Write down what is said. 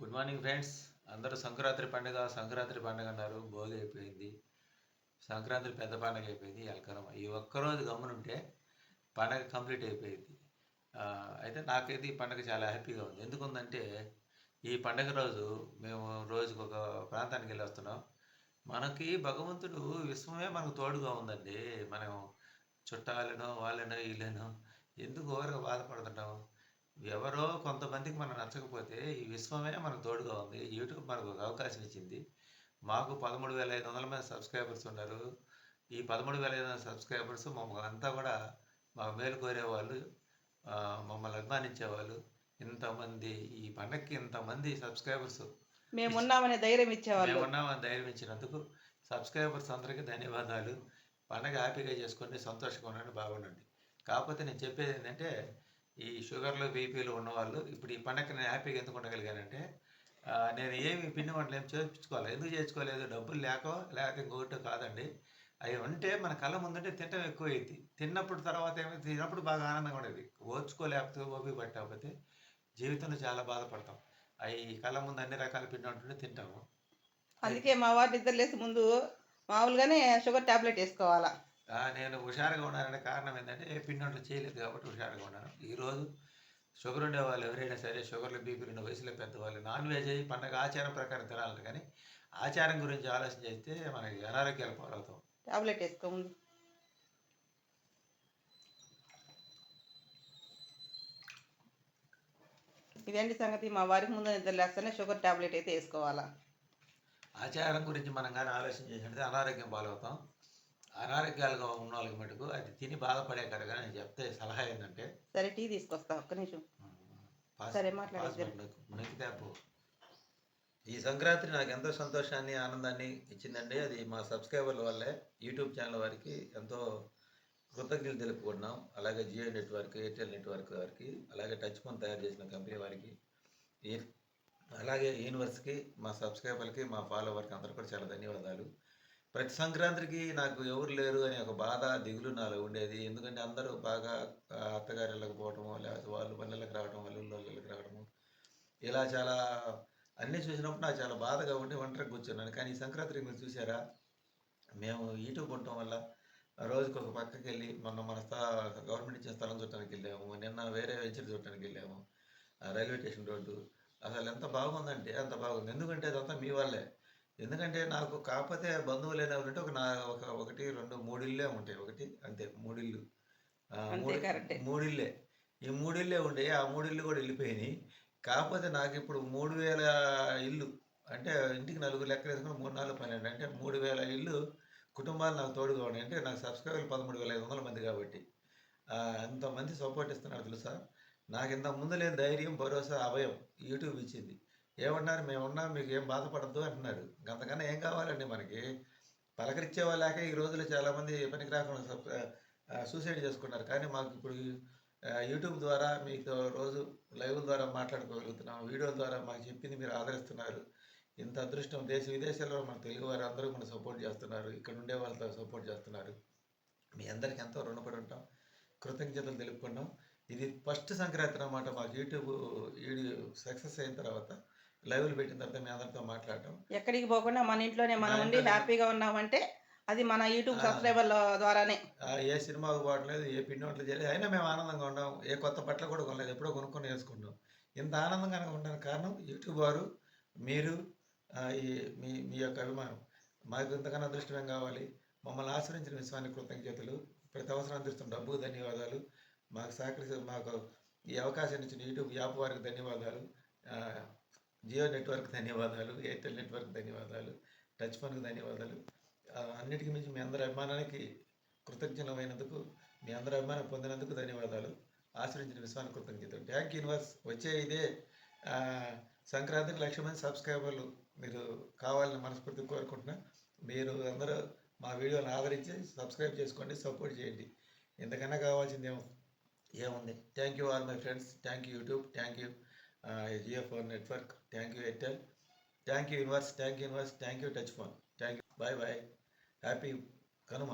Good morning friends. అందరూ సంక్రాంతి పండుగ సంక్రాంతి పండుగ అన్నారు. భోగి అయిపోయింది. సంక్రాంతి పెద్ద పండుగ అయిపోయింది. ఎలకరం ఈ ఒక్కరోజు గమ్మునుంటే పండగ కంప్లీట్ అయిపోయింది. అయితే నాకైతే ఈ పండుగ చాలా హ్యాపీగా ఉంది. ఎందుకుందంటే ఈ పండగ రోజు మేము రోజుకు ఒక ప్రాంతానికి వెళ్ళి వస్తున్నాం. మనకి భగవంతుడు విశ్వమే మనకు తోడుగా ఉందండి. మనం చుట్టాలనో వాళ్ళనో వీళ్ళనో ఎందుకు ఓరగా బాధపడుతుంటాం? ఎవరో కొంతమందికి మనం నచ్చకపోతే ఈ విశ్వమే మనకు తోడుగా ఉంది. యూట్యూబ్ మనకు ఒక అవకాశం ఇచ్చింది. మాకు పదమూడు వేల ఐదు వందల మంది సబ్స్క్రైబర్స్ ఉన్నారు. ఈ పదమూడు వేల ఐదు వందల సబ్స్క్రైబర్స్ మమ్మల్ని అంతా కూడా మాకు మేలు కోరేవాళ్ళు మమ్మల్ని అభిమానించేవాళ్ళు. ఇంతమంది ఈ పండగకి ఇంతమంది సబ్స్క్రైబర్స్ మేము ఉన్నామనే ధైర్యం ఇచ్చేవాళ్ళు. మేమున్నామని ధైర్యం ఇచ్చినందుకు సబ్స్క్రైబర్స్ అందరికీ ధన్యవాదాలు. పండగ హ్యాపీగా చేసుకోండి సంతోషంగా ఉండండి బాగుండండి. కాకపోతే నేను చెప్పేది ఏంటంటే ఈ షుగర్లు బీపీలు ఉన్నవాళ్ళు ఇప్పుడు ఈ పండగ నేను హ్యాపీగా ఎందుకు ఉండగలిగానంటే నేను ఏమి పిండి వంటలు ఏమి చేయించుకోవాలి. ఎందుకు చేయించుకోలేదు? డబ్బులు లేక లేకపోతే ఇంకొకటి కాదండి. అవి ఉంటే మన కళ్ళ ముందుంటే తినడం ఎక్కువైంది తిన్నప్పుడు తర్వాత ఏమైతే తిన్నప్పుడు బాగా ఆనందంగా ఉండేది. ఓర్చుకోలేకపోతే ఓపిక పట్టకపోతే జీవితంలో చాలా బాధపడతాం. అవి కళ్ళ ముందు అన్ని రకాల పిండి వంటలు తింటాము. అందుకే మా వారు నిద్ర లేసి ముందు మామూలుగానే షుగర్ టాబ్లెట్ వేసుకోవాలా. నేను హుషారుగా ఉన్నానంటే కారణం ఏంటంటే ఏ పిండి చేయలేదు కాబట్టి హుషారుగా ఉన్నాను. ఈరోజు షుగర్ ఉండే వాళ్ళు ఎవరైనా సరే షుగర్లు బీపీలు ఉన్న వయసులో పెద్దవాళ్ళు నాన్ వెజ్ అయ్యి పండగ ఆచారం ప్రకారం తినాలి కానీ ఆచారం గురించి ఆలోచన చేస్తే మనకి అనారోగ్యాలు పాలవుతాం టాబ్లెట్ వేసుకో ముందు ఇదండి సంగతి? మా వారికి ముందు నిద్ర లేస్తేనే షుగర్ టాబ్లెట్ అయితే వేసుకోవాలా? ఆచారం గురించి మనం కానీ ఆలోచన చేసినట్టు అనారోగ్యం పాలవుతాం. అనారోగ్యాలుగా ఉన్న వాళ్ళకి మటుకు అది తిని బాధపడే కడగా నేను చెప్తే సలహా ఏంటంటే సరే టీ తీసుకొస్తా ఒక్క నిమిషం. సరే. ఈ సంక్రాంతి నాకు ఎంతో సంతోషాన్ని ఆనందాన్ని ఇచ్చిందండి. అది మా సబ్స్క్రైబర్ల వల్లే యూట్యూబ్ ఛానల్ వారికి ఎంతో కృతజ్ఞతలు తెలుపుకుంటున్నాం. అలాగే జియో నెట్వర్క్ ఎయిర్టెల్ నెట్వర్క్ వారికి అలాగే టచ్ ఫోన్ తయారు చేసిన కంపెనీ వారికి అలాగే యూనివర్స్కి మా సబ్స్క్రైబర్లకి మా ఫాలోవర్కి అందరూ కూడా చాలా ధన్యవాదాలు. ప్రతి సంక్రాంతికి నాకు ఎవరు లేరు అనే ఒక బాధ దిగులు నాలో ఉండేది. ఎందుకంటే అందరూ బాగా ఆ, అత్తగారి ఇళ్ళకి పోవటము లేకపోతే వాళ్ళు పల్లెలకు రావడం వాళ్ళు వాళ్ళకి రావడము ఇలా చాలా అన్నీ చూసినప్పుడు నాకు చాలా బాధగా ఉండి ఒంటరికి కూర్చున్నాను. కానీ ఈ సంక్రాంతికి మీరు చూసారా మేము యూట్యూబ్ ఉండటం వల్ల ఆ రోజుకి ఒక పక్కకి వెళ్ళి మొన్న మన స్థా గవర్నమెంట్ ఇచ్చిన స్థలం చూడటానికి వెళ్ళాము. నిన్న వేరే వెంచర్ చూడటానికి వెళ్ళాము. ఆ రైల్వే స్టేషన్ రోడ్డు. అసలు ఎంత బాగుందంటే అంత బాగుంది. ఎందుకంటే అదంతా మీ వాళ్ళే ఎందుకంటే నాకు కాకపోతే బంధువులు ఎవరంటే ఒక నా ఒక ఒకటి రెండు మూడిళ్ళే ఉంటాయి. ఒకటి అంతే మూడిళ్ళు. మూడిళ్ళే. ఈ మూడిళ్ళే ఉండే ఆ మూడిళ్ళు కూడా వెళ్ళిపోయినాయి. కాకపోతే నాకు ఇప్పుడు మూడు వేల ఇల్లు అంటే ఇంటికి నలుగురు లెక్క వేసుకుని మూడు నాలుగు పన్నెండు అంటే మూడు వేల ఇల్లు కుటుంబాలు నాకు తోడుగా ఉన్నాయి. అంటే నాకు సబ్స్క్రైబర్లు పదమూడు వేల ఐదు వందల మంది కాబట్టి అంతమంది సపోర్ట్ ఇస్తున్నారు తెలుసా? నాకు ఇంత ముందు లేని ధైర్యం భరోసా అభయం యూట్యూబ్ ఇచ్చింది. ఏమన్నారు మేమున్నా మీకు ఏం బాధపడద్దు అంటున్నారు. అంతకన్నా ఏం కావాలండి మనకి? పలకరించే వాళ్ళాక ఈ రోజుల్లో చాలామంది పనికి రాకుండా సూసైడ్ చేసుకున్నారు. కానీ మాకు ఇప్పుడు యూట్యూబ్ ద్వారా మీతో రోజు లైవ్ ద్వారా మాట్లాడుకోగలుగుతున్నాం. వీడియో ద్వారా మాకు చెప్పింది మీరు ఆదరిస్తున్నారు. ఇంత అదృష్టం దేశ విదేశాల్లో మన తెలుగు వారు అందరూ మనం సపోర్ట్ చేస్తున్నారు. ఇక్కడ ఉండే వాళ్ళతో సపోర్ట్ చేస్తున్నారు. మీ అందరికీ ఎంతో రుణపడి ఉంటాం. కృతజ్ఞతలు తెలుపుకున్నాం ఇది ఫస్ట్ సంక్రాంతి అన్నమాట మాకు యూట్యూబ్ వీడియో సక్సెస్ అయిన తర్వాత లైవ్లు పెట్టిన తర్వాత మీ అందరితో మాట్లాడటం. ఎక్కడికి పోకుండా మన ఇంట్లోనే మనం ఉండి. హ్యాపీగా ఉన్నామంటే అది మన యూట్యూబ్ ఆ. సబ్స్క్రైబర్ల ద్వారానే. ఏ సినిమాకు పోవట్లేదు ఏ పిండి వంటలు చేయలేదు అయినా మేము ఆనందంగా ఉన్నాం. ఏ కొత్త బట్టలు కూడా కొనలేదు ఎప్పుడో కొనుక్కొని వేసుకున్నాం. ఇంత ఆనందంగా ఉండడానికి కారణం యూట్యూబ్ వారు మీరు ఈ మీ మీ యొక్క అభిమానం. మాకు ఇంతకన్నా అదృష్టం ఏం కావాలి? మమ్మల్ని ఆశ్రయించిన విశ్వానికి కృతజ్ఞతలు. ప్రతి అవసరం అందిస్తున్న డబ్బుకు ధన్యవాదాలు. మాకు సహకరి మాకు ఈ అవకాశాన్ని ఇచ్చిన యూట్యూబ్ యాప్ వారికి ధన్యవాదాలు. జియో నెట్వర్క్ ధన్యవాదాలు ఎయిర్టెల్ నెట్వర్క్ ధన్యవాదాలు టచ్ ఫోన్కి ధన్యవాదాలు. అన్నిటికీ మించి మీ అందరి అభిమానానికి కృతజ్ఞతమైనందుకు మీ అందరి అభిమానం పొందినందుకు ధన్యవాదాలు. ఆశ్రయించిన విశ్వానికి కృతజ్ఞతలు. Thank universe. వచ్చే ఇదే సంక్రాంతికి లక్ష మంది సబ్స్క్రైబర్లు మీరు కావాలని మనస్ఫూర్తి కోరుకుంటున్నా. మీరు అందరూ మా వీడియోని ఆదరించి సబ్స్క్రైబ్ చేసుకోండి సపోర్ట్ చేయండి. ఇంతకన్నా కావాల్సింది ఏముంది? Thank you all my friends. Thank you YouTube. Thank you. Jio phone network thank you Airtel thank you universe thank you universe thank you touch phone thank you bye bye happy Kanuma